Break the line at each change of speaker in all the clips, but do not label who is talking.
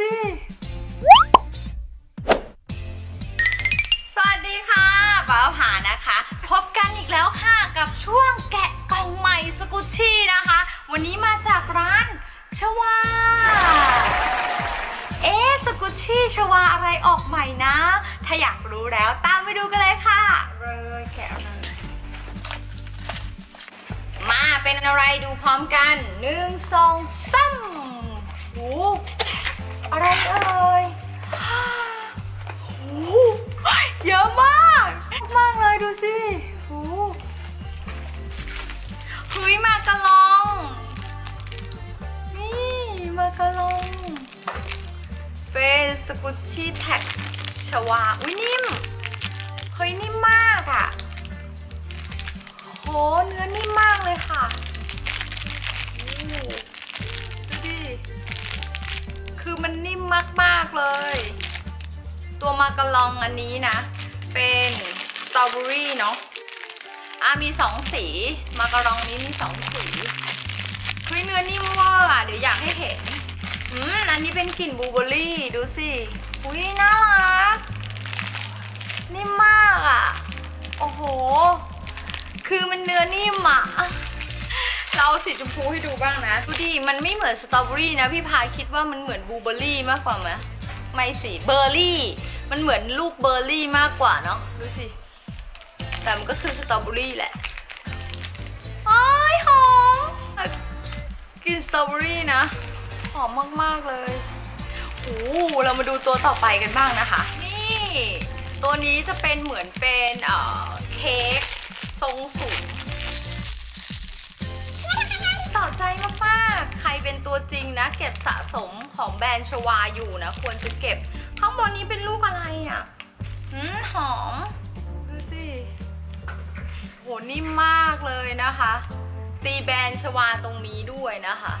สิ สวัสดีค่ะป้าผานะคะ พบกันอีกแล้วค่ะกับช่วงแกะกล่องใหม่สกุชชี่นะคะ วันนี้มาจากร้านชวา เอ๊ะสกุชชี่ชวาอะไรออกใหม่นะ ถ้าอยากรู้แล้วตามไปดูกันเลยค่ะเลยแกะอะไรมาเป็นอะไรดูพร้อมกันหนึ่งสองสามโอ้ อะไรเอ่ยโอ้โหเยอะมาก มากเลยดูสิโอ้โหเฮ้ยมากระลอง นี่มากระลอง เป็นสกุชชี่แท็กชวา อุ้ยนิ่ม เฮ้ยนิ่มมากอะ่ะโหเนื้อนิ่มมากเลยค่ะ เลย ตัวมาการองอันนี้นะ เป็นสตรอเบอรี่เนาะอะมีสองสีมาการองนี้มีสองสีเฮ้ยเนื้อนิ่มเวอร์อะเดี๋ยวอยากให้เห็นอืมอันนี้เป็นกลิ่นบลูเบอร์รี่ดูสิอุ้ยน่ารักนิ่มมากอะ โอ้โห คือมันเนื้อนิ่มอะเราเอาสีชมพูให้ดูบ้างนะ ดูดิ มันไม่เหมือนสตรอเบอรี่นะ พี่พายคิดว่ามันเหมือนบลูเบอร์รี่มากกว่าไหม ไม่สิเบอร์รี่ มันเหมือนลูกเบอร์รี่มากกว่าเนาะดูสิ แต่มันก็คือสตรอเบอรี่แหละโอ้ยหอมกินสตรอเบอรี่นะ หอมมากๆเลยโอ้เรามาดูตัวต่อไปกันบ้างนะคะ นี่ ตัวนี้จะเป็นเหมือนเป็นเอ่อเค้กทรงสูงต่อใจ ตัวจริงนะ เก็บสะสมของแบรนด์ชวาอยู่นะ ควรจะเก็บ ข้างบนนี้เป็นลูกอะไรอะหืมหอม ดูสิโหนิ่มมากเลยนะคะ ตีแบรนด์ชวาตรงนี้ด้วยนะคะ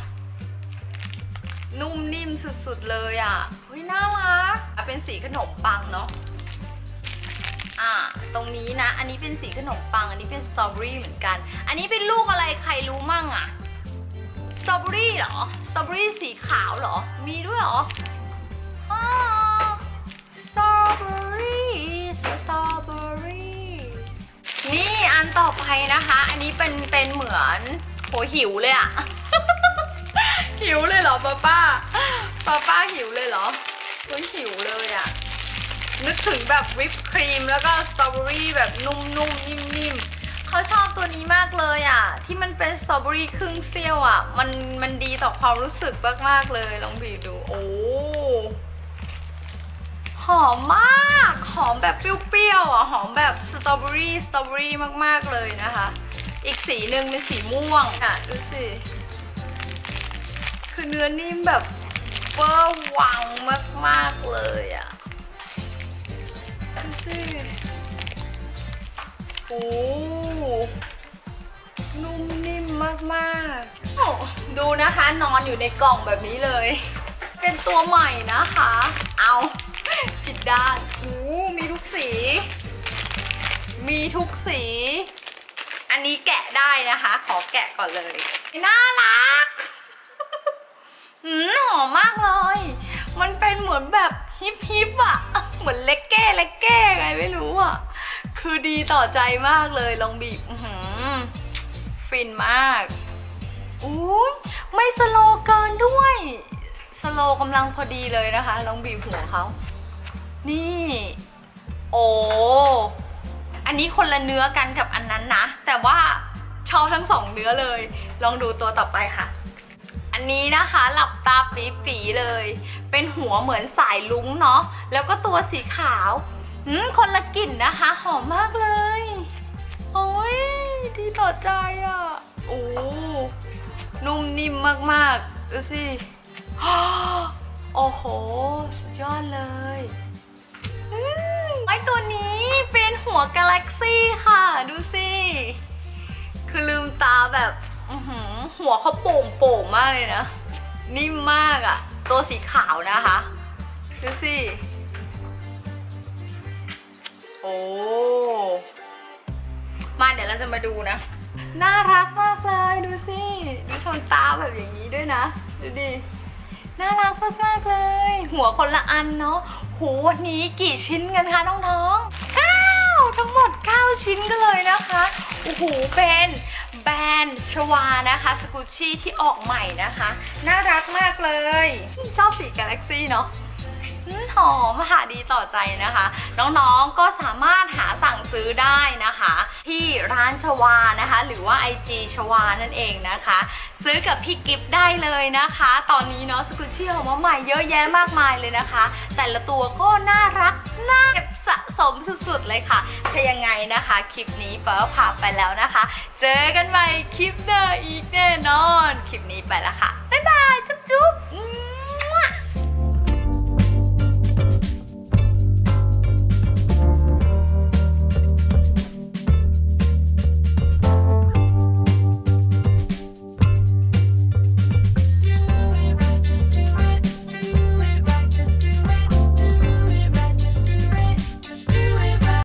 นุ่มนิ่มสุดๆเลยอะเฮ้ยน่ารักอะเป็นสีขนมปังเนาะอ่าตรงนี้นะ อันนี้เป็นสีขนมปัง อันนี้เป็นสตรอเบอรี่เหมือนกัน อันนี้เป็นลูกอะไรใครรู้มั่งอะส ตรอเบอรี่เหรอ สตรอเบอรี่สีขาวเหรอ มีด้วยเหรออ๋อสตรอเบอรี่สตรอเบอรี่นี่อันต่อไปนะคะ อันนี้เป็นเป็นเหมือนโหหิวเลยอะหิวเลยเหรอป้าป้าป้าป้าหิวเลยเหรอโอ้ยหิวเลยอะนึกถึงแบบวิปครีมแล้วก็สตรอเบอรี่แบบนุ่มๆนิ่มๆ เขาชอบตัวนี้มากเลยอะ ที่มันเป็นสตรอเบอรี่ครึ่งเสี้ยวอะ มันมันดีต่อความรู้สึกมากๆเลยลองบีบดู โอ้หอมมาก หอมแบบเปรี้ยวๆอะ หอมแบบสตรอเบอรี่สตรอเบอรี่มากๆเลยนะคะ อีกสีหนึ่งเป็นสีม่วงอะ ดูสิ คือเนื้อนิ่มแบบเวอร์วังมากๆเลยอะ ดูสิ โอ้นุ่มนิ่มมากๆ ดูนะคะนอนอยู่ในกล่องแบบนี้เลย เป็นตัวใหม่นะคะ เอาผิดด้านโอ้มีทุกสี มีทุกสี อันนี้แกะได้นะคะ ขอแกะก่อนเลย น่ารักหืมหอมมากเลย มันเป็นเหมือนแบบฮิปฮิปอะเหมือนเล็กเก้เล็กเก้ไงไม่รู้อะ คือดีต่อใจมากเลยลองบีบฟินมากอู้ไม่สโลเกินด้วย สโลกำลังพอดีเลยนะคะ ลองบีบหัวเขา นี่ โอ้ อันนี้คนละเนื้อกันกับอันนั้นนะ แต่ว่าชอบทั้งสองเนื้อเลย ลองดูตัวต่อไปค่ะ อันนี้นะคะหลับตาปีๆเลย เป็นหัวเหมือนสายลุ้งเนาะ แล้วก็ตัวสีขาว อืมคนละกลิ่นนะคะ หอมมากเลย โอ้ยดีต่อใจอะ่ะ โอ้นุ่มนิ่มมากๆดูสิโอ้โห สุดยอดเลยไอตัวนี้เป็นหัวกาแล็กซี่ค่ะ ดูสิ คือลืมตาแบบหัวเขาโป่งโป่งมากเลยนะ นิ่มมากอะ่ะ ตัวสีขาวนะคะ ดูสิ อ้ มาเดี๋ยวเราจะมาดูนะ น่ารักมากเลยดูสิดูทำตาแบบอย่างนี้ด้วยนะ ดูดิ น่ารักมากๆเลย หัวคนละอันเนาะหูวันนี้กี่ชิ้นกันคะน้องๆเก้าทั้งหมด 9 ชิ้นกันเลยนะคะ โอ้โห เป็นแบรนด์ชวานะคะสกูชี่ที่ออกใหม่นะคะ น่ารักมากเลย ชอบสีกาแล็กซี่เนาะ อืมหอมหาดีต่อใจนะคะ น้องๆก็สามารถหาสั่งซื้อได้นะคะ ที่ร้านชวานะคะ หรือว่า IG ชวานั่นเองนะคะ ซื้อกับพี่กิฟต์ได้เลยนะคะ ตอนนี้เนาะสกุชชี่ออกมาใหม่เยอะแยะมากมายเลยนะคะ แต่ละตัวก็น่ารักน่าเก็บสะสมสุดๆเลยค่ะถ้ายังไงนะคะ คลิปนี้เปิดผ่าไปแล้วนะคะ เจอกันใหม่คลิปหน้าอีกแน่นอน คลิปนี้ไปแล้วค่ะบ๊ายบาย